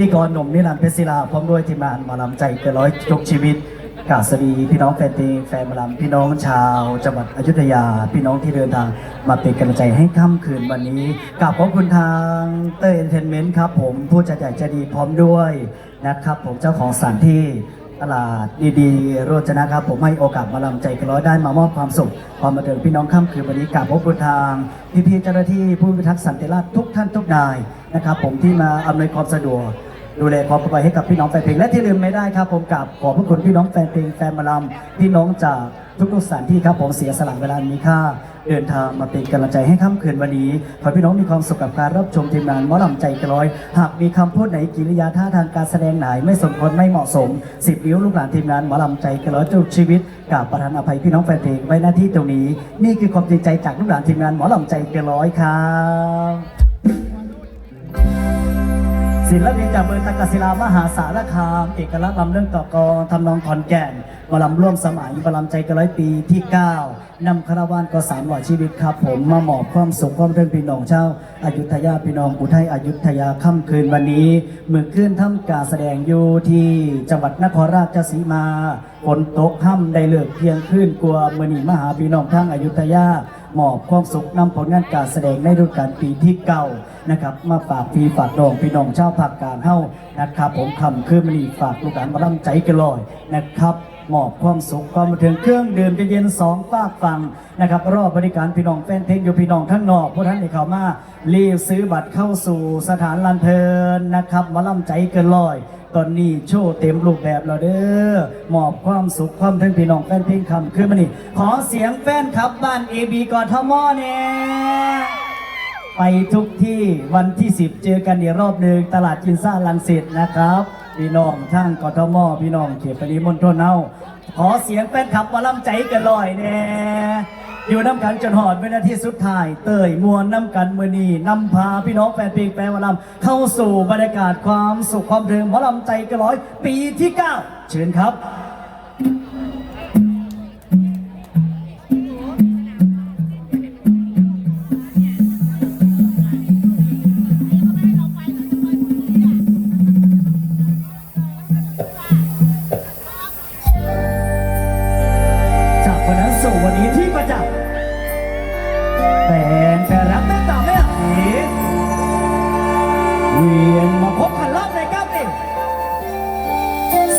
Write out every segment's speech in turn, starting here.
พิธีกรหนุ่มนิรันดร์เพชรศิลาพร้อมด้วยทีมงานหมาลำใจเกินร้อยยกชีวิตกาบสวัสดีพี่น้องแฟนเพลงแฟนหมาลำพี่น้องชาวจังหวัดอยุธยา พี่น้องที่เดินทางมาเป็นกำลังใจให้ค่ำคืนวันนี้กราบขอบคุณทางเต้ยเอนเตอร์เทนเมนต์ครับผมผู้จัดใหญ่ใจดีพร้อมด้วยนะครับผมเจ้าของสถานที่ตลาดดีๆโรจนะครับผมให้โอกาสมาลำใจกันร้อยได้มามอบความสุขความมาเดินพี่น้องค่ำคืนวันนี้กราบขอบคุณทางพี่ๆเจ้าหน้าที่ผู้พิทักษ์สันติราษฎร์ทุกท่านทุกนายนะครับผมที่มาอำนวยความสะดวก ดูแลความปลอดภัยให้กับพี่น้องแฟนเพลงและที่ลืมไม่ได้ครับผมกราบขอบพระคุณพี่น้องแฟนเพลงแฟนมาลำพี่น้องจากทุกๆสถานที่ครับผมเสียสละเวลามีค่า เดินทางมาเป็นกำลังใจให้ค่ำคืนวันนี้ขอพี่น้องมีความสุขกับการรับชมทีมงานมอลำใจกร้อย หากมีคำพูดไหนกิริยาท่าทางการแสดงไหนไม่สมควรไม่เหมาะสมสิบนิ้วลูกหลานทีมงานมอลำใจกร้อยจุดชีวิตกราบประทานอภัยพี่น้องแฟนเพลงไว้หน้าที่ตรงนี้ นี่คือความจริงใจจากลูกหลานทีมงานหมอลำใจกร้อยครับ ศิลปินจากเบอร์ตะกศิลามหาสารคาม เอกลักษณ์ลำเรื่องต่อกรทำนองขอนแก่นมาลำร่วมสมัยหมาลำใจกระร้อยปีที่ 9นำคาราวานก็สามร้อชีวิตครับผมมาหมอบความสุขความเรื่องพี่น้องเช่าอายุทยาพี่น้องอุทัยอายุทยาค่ำคืนวันนี้เมื่อคืนทำการแสดงอยู่ที่จังหวัดนครราชสีมาฝนตกห้ำได้เลิกเพียงคืนกลัวมณีมหาพี่น้องทั้งอายุทยา มอบความสุขนำผลงานการแสดงในฤดูกาลปีที่เก่านะครับมาฝากพี่ฝากดองพี่น้องชาวภาคกลางเฮ้านะครับผมคำคือมณีฝากลูกหลานมาล่ำใจกันลอยนะครับมอบความสุขความบันเทิงเครื่องดื่มเย็นๆสองฝากฟังนะครับรอบบริการพี่น้องแฟนเพลงอยู่พี่น้องทั้งนอกพวกท่านในเขามารีบซื้อบัตรเข้าสู่สถานลันเทินนะครับมาล่ำใจเกันลอย ตอนนี้โชว์เต็มรูปแบบแล้วเด้อมอบความสุขความถึงพี่น้องแฟนเพลงคำคือมันนี่ขอเสียงแฟนครับบ้านเอบีกอทมอเนี่ยไปทุกที่วันที่ 10 เจอกันอีกรอบหนึ่งตลาดจินซ่าลังสิตนะครับ พี่น้องทั้งกทมพี่น้องเขตปริมณฑลเฮาขอเสียงแฟนคลับมาล่ำใจกันลอยเนี่ย อยู่น้ำกันจนหอดเป็นนาทีสุดท้าย เตยมวลน้ำกันมือนีนำพาพี่น้องแฟนเพลงแฟนวอลำเข้าสู่บรรยากาศความสุขความเริงหมอลำใจกระร้อย ปีที่ 9 เชิญครับ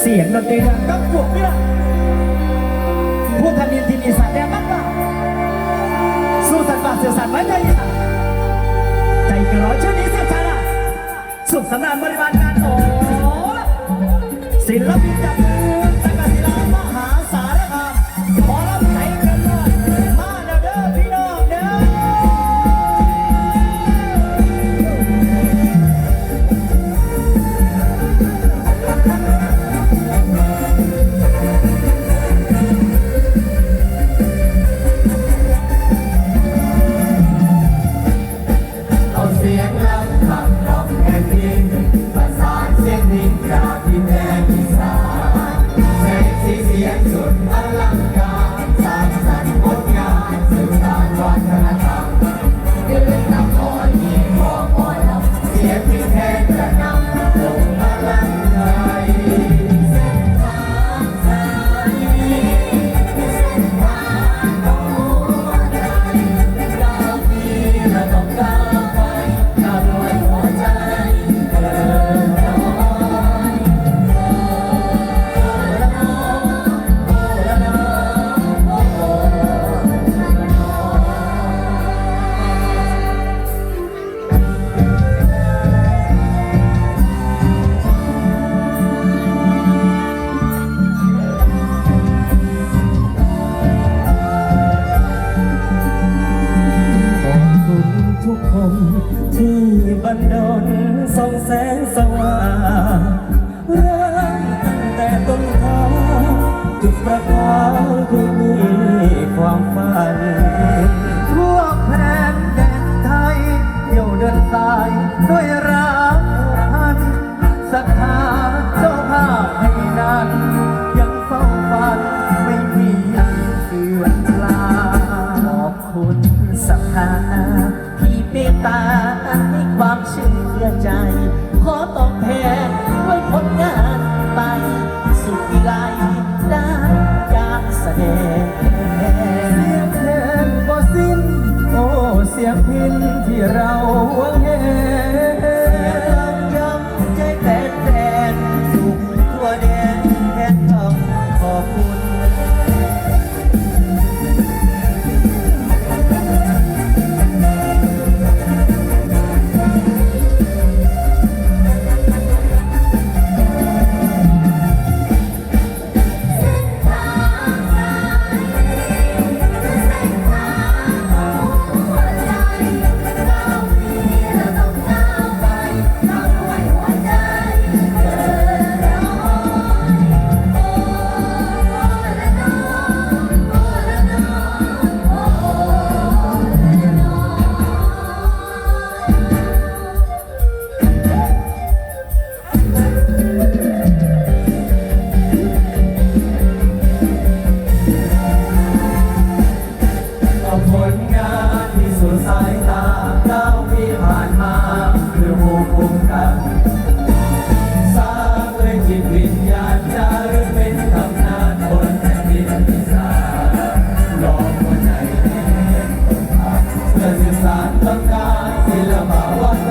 สียงดนตรีดังกักพวกนี่ะผู้ทำนินทีนีสัตว์แดงมากกว่าสู้สัตว์ป่าเสือสัตว์ไว้ใจใจกระร้อยชื่อนี้เสียชาละสุขสำนานบริบาลการโอ้ศิลปินจา sa tangka sila bawat